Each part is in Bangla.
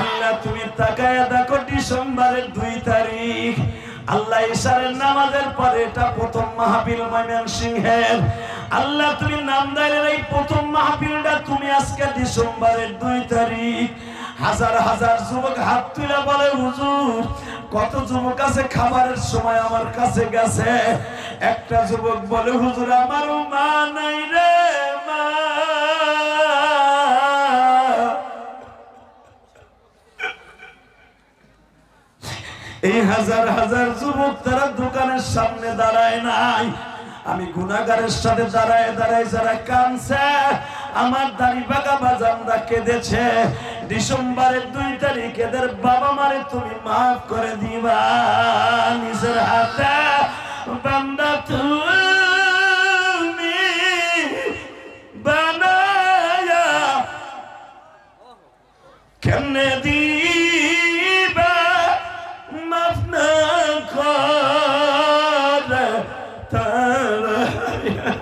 আল্লাহ, তুমি দুই তারিখ। আল্লাহ ইশারের নামাজের পরে এটা প্রথম ময়মন সিংহের আল্লাহ, তুমি নাম এই প্রথম তুমি আজকে ডিসেম্বরের দুই তারিখ। হাজার হাজার যুবক হাত তুলে বলে, হুজুর, কত যুবক আছে খাবারের সময় আমার কাছে গেছে? একটা যুবক বলে, হুজুর, আমার মা এই হাজার হাজার যুবক তারা দোকানের সামনে দাঁড়ায় নাই। আমি গুনাগারের সাথে দাঁড়ায় দাঁড়ায় যারা কানছে আমার দাড়ি বাগা বাজানরা কেঁদেছে। ডিসেম্বরের দুই তারিখ এদের বাবা মারে তুমি মাফ করে দিবা নিজের হাতে। তারা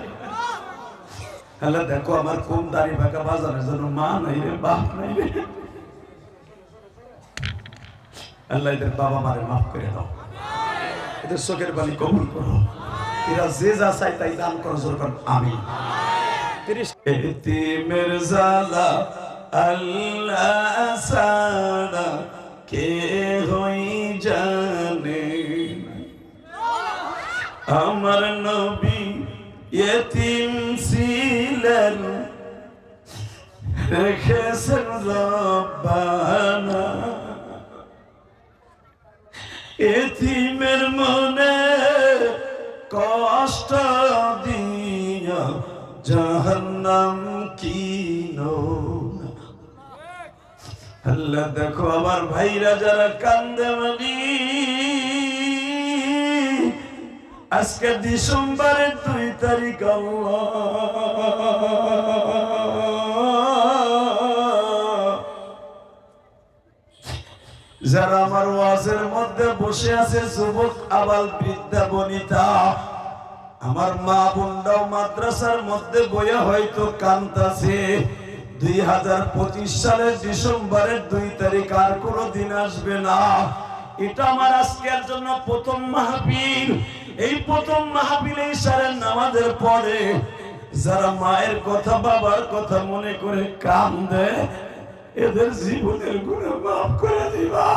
হ্যালো, দেখো আমার কোন দাড়ি ফাঁকা বাজারের জন্য মা নাই রে, বাপ নাই রে। আল্লাহ এদের বাবা মারে মাফ করে দাও। এদের চোখের বালি কবুল করো। এরা যে যা চাই তাই দান করো, জোর কর আমি আমার নবী এতিম ছিলেন রেখেছেন রব্বানা এতিমের মনে কষ্ট দিয়া জাহান্নাম কিনো। আল্লাহ দেখো আমার ভাইরা যারা কান্দে মানি। আজকে ডিসেম্বরের দুই তারিখ যারা আমার ওয়াজের মধ্যে বসে আছে, যুবক, আবাল বৃদ্ধা, বনিতা, আমার মা বোনরাও মাদ্রাসার মধ্যে বইয়া হয়তো কান্তাছে, দুই হাজার পঁচিশ সালের ডিসেম্বরের দুই তারিখ আর কোনো দিন আসবে না। এটা আমার আজকের জন্য প্রথম মাহফিল। এই প্রথম মাহফিলে ইশারের নামাজের পরে যারা মায়ের কথা, বাবার কথা মনে করে কান্দে, এদের জীবনের গুণে মাফ করে দিবা।